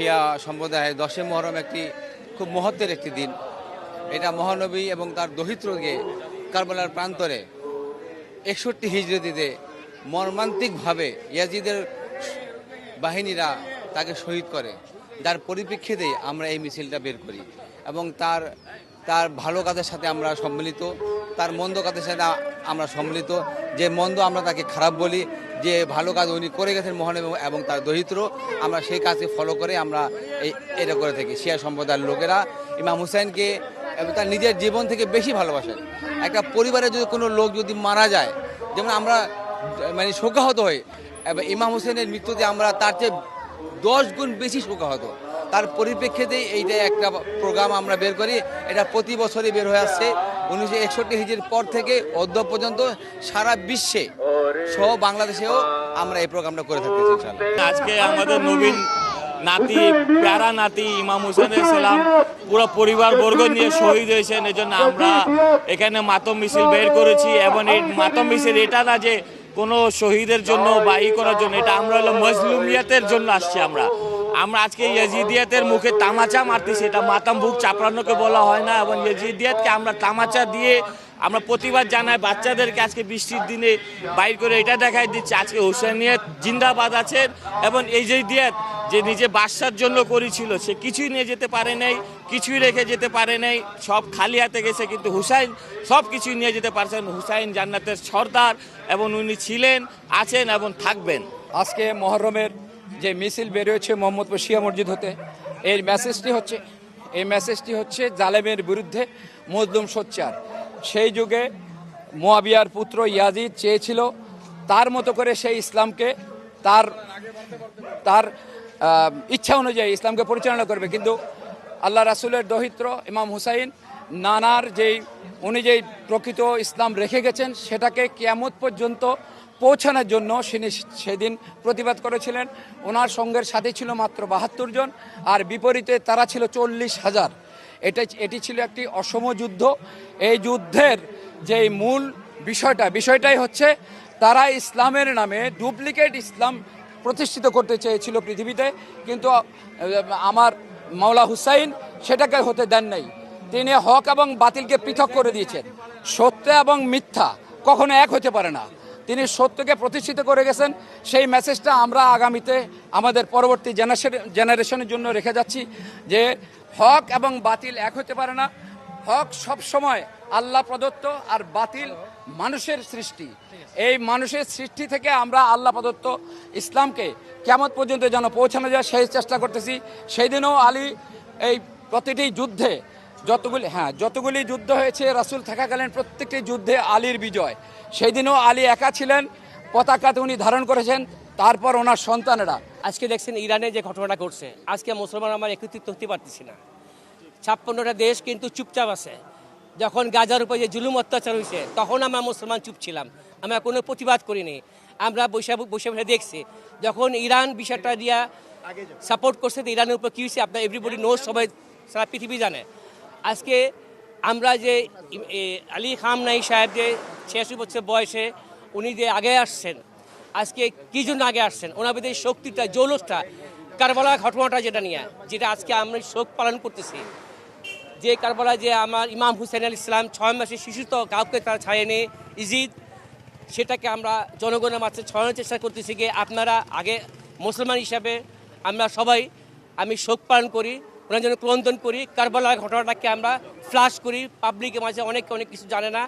শিয়া সম্প্রদায়ের দশে মহরম একটি খুব মহত্বের একটি দিন। এটা মহানবী এবং তার দহিত্রকে কারবালার প্রান্তরে একষট্টি হিজরতিতে মর্মান্তিকভাবে ইয়াজিদের বাহিনীরা তাকে শহীদ করে। যার পরিপ্রেক্ষিতে আমরা এই মিছিলটা বের করি এবং তার তার ভালো কাজের সাথে আমরা সম্মিলিত, তার মন্দ কাজের সাথে আমরা সম্মিলিত, যে মন্দ আমরা তাকে খারাপ বলি, যে ভালো কাজ উনি করে গেছেন মহান এবং- তার দরিদ্র, আমরা সেই কাজকে ফলো করে আমরা এই এটা করে থাকি। শিয়া সম্প্রদায়ের লোকেরা ইমাম হুসাইনকে এবং তার নিজের জীবন থেকে বেশি ভালোবাসেন। একটা পরিবারে যদি কোনো লোক যদি মারা যায়, যেমন আমরা মানে শোকাহত হই, এবং ইমাম হোসেনের মৃত্যুতে আমরা তার চেয়ে দশ গুণ বেশি শোকাহত। তার পরিপ্রেক্ষিতেই এইটা একটা প্রোগ্রাম আমরা বের করি। এটা প্রতি বছরই বের হয়ে আসছে। উনিশশো একষট্টি হিজের পর থেকে অদ্য পর্যন্ত সারা বিশ্বে সহ বাংলাদেশেও আমরা এই প্রোগ্রামটা করে ইনশাআল্লাহ। আজকে আমাদের নবীন নাতি, প্যারা নাতি ইমাম হুসেন সালাম পুরো পরিবার বর্গ নিয়ে শহীদ হয়েছেন, এজন্য আমরা এখানে মাতম মিছিল বের করেছি এবং এই মাতম মিছিল এটা না যে কোনো শহীদের জন্য বা ই করার জন্য, এটা আমরা হলো মজলুমিয়াতের জন্য আসছি আমরা। আমরা আজকে ইয়াজিদিয়াতের মুখে তামাচা মারতেছি এটা মাতাম বুক চাপড়ানোকে বলা হয় না, এবং ইয়াজিদিয়াতকে আমরা তামাচা দিয়ে আমরা প্রতিবাদ জানাই, বাচ্চাদেরকে আজকে বৃষ্টির দিনে বাইর করে এটা দেখাই দিচ্ছে, আজকে হুসেনিয়ত জিন্দাবাদ আছেন, এবং এই যে দিয়াত যে নিজে বাসার জন্য করেছিল, সে কিছুই নিয়ে যেতে পারে নাই, কিছুই রেখে যেতে পারে নাই, সব খালি হাতে গেছে, কিন্তু হুসাইন সব কিছুই নিয়ে যেতে পারছেন হুসাইন জান্নাতের সর্দার, এবং উনি ছিলেন, আছেন, এবং থাকবেন। আজকে মহরমের যে মিছিল বেরিয়েছে মোহাম্মদপুর শিয়া মসজিদ হতে, এই মেসেজটি হচ্ছে, এই মেসেজটি হচ্ছে জালেমের বিরুদ্ধে মজলুম সোচ্চার। সেই যুগে মোয়াবিয়ার পুত্র ইয়াজিদ চেয়েছিল তার মতো করে সেই ইসলামকে তার তার ইচ্ছা অনুযায়ী ইসলামকে পরিচালনা করবে। কিন্তু আল্লাহ রাসুলের দহিত্র ইমাম হুসাইন নানার যেই, উনি যেই প্রকৃত ইসলাম রেখে গেছেন, সেটাকে কেয়ামত পর্যন্ত পৌঁছানোর জন্য তিনি সেদিন প্রতিবাদ করেছিলেন। ওনার সঙ্গের সাথে ছিল মাত্র বাহাত্তর জন, আর বিপরীতে তারা ছিল চল্লিশ হাজার। এটা এটি ছিল একটি অসম যুদ্ধ। এই যুদ্ধের যে মূল বিষয়টা, বিষয়টাই হচ্ছে তারা ইসলামের নামে ডুপ্লিকেট ইসলাম প্রতিষ্ঠিত করতে চেয়েছিল পৃথিবীতে, কিন্তু আমার মাওলা হুসাইন সেটাকে হতে দেন নাই। তিনি হক এবং বাতিলকে পৃথক করে দিয়েছেন। সত্য এবং মিথ্যা কখনো এক হতে পারে না। তিনি সত্যকে প্রতিষ্ঠিত করে গেছেন। সেই মেসেজটা আমরা আগামীতে আমাদের পরবর্তী জেনারেশন জেনারেশনের জন্য রেখে যাচ্ছি যে হক এবং বাতিল এক হতে পারে না। হক সব সময় আল্লাহ প্রদত্ত আর বাতিল মানুষের সৃষ্টি। এই মানুষের সৃষ্টি থেকে আমরা আল্লাহ প্রদত্ত ইসলামকে কেমন পর্যন্ত যেন পৌঁছানো যায় সেই চেষ্টা করতেছি। সেই দিনও আলী এই প্রতিটি যুদ্ধে যতগুলি হ্যাঁ যতগুলি যুদ্ধ হয়েছে, রাসূল থাকাকালীন প্রত্যেকটি যুদ্ধে আলীর বিজয়। সেই দিনও আলী একা ছিলেন পতাকাতে উনি ধারণ করেছেন, তারপর ওনার সন্তানেরা। আজকে দেখছেন ইরানে যে ঘটনাটা ঘটছে। আজকে মুসলমান আমার একত্রিত হতে পারতেছি না। ছাপ্পান্নটা দেশ কিন্তু চুপচাপ আছে। যখন গাজার উপরে যে জুলুম অত্যাচার হয়েছে, তখন আমরা মুসলমান চুপ ছিলাম। আমরা কোনো প্রতিবাদ করিনি। আমরা বসে বসে বসে দেখছি, যখন ইরান বিষয়টা দিয়া সাপোর্ট করছে ইরানের উপর কী হয়েছে? আপনার এভরিবডি নোজ সবাই সারা পৃথিবী জানে। আজকে আমরা যে আলী খামনাই সাহেব যে ছিয়াশি বছর বয়সে উনি যে আগে আসছেন, আজকে কী জন্য আগে আসছেন? ওনার ভিতরে শক্তিটা, জৌলসটা কারবালা ঘটনাটা যেটা নিয়ে, যেটা আজকে আমরা শোক পালন করতেছি। যে কারবালা যে আমার ইমাম হুসেন আল ইসলাম ছয় মাসের শিশু তো কাউকে তারা ছাড়েনি ইজিদ, সেটাকে আমরা জনগণের মাঝে ছড়ানোর চেষ্টা করতেছি গিয়ে আপনারা আগে মুসলমান হিসাবে আমরা সবাই আমি শোক পালন করি। ওনার জন্য ক্রন্দন করি। কারবালার ঘটনাটাকে আমরা ফ্লাশ করি। পাবলিকের মাঝে অনেকে অনেক কিছু জানে না।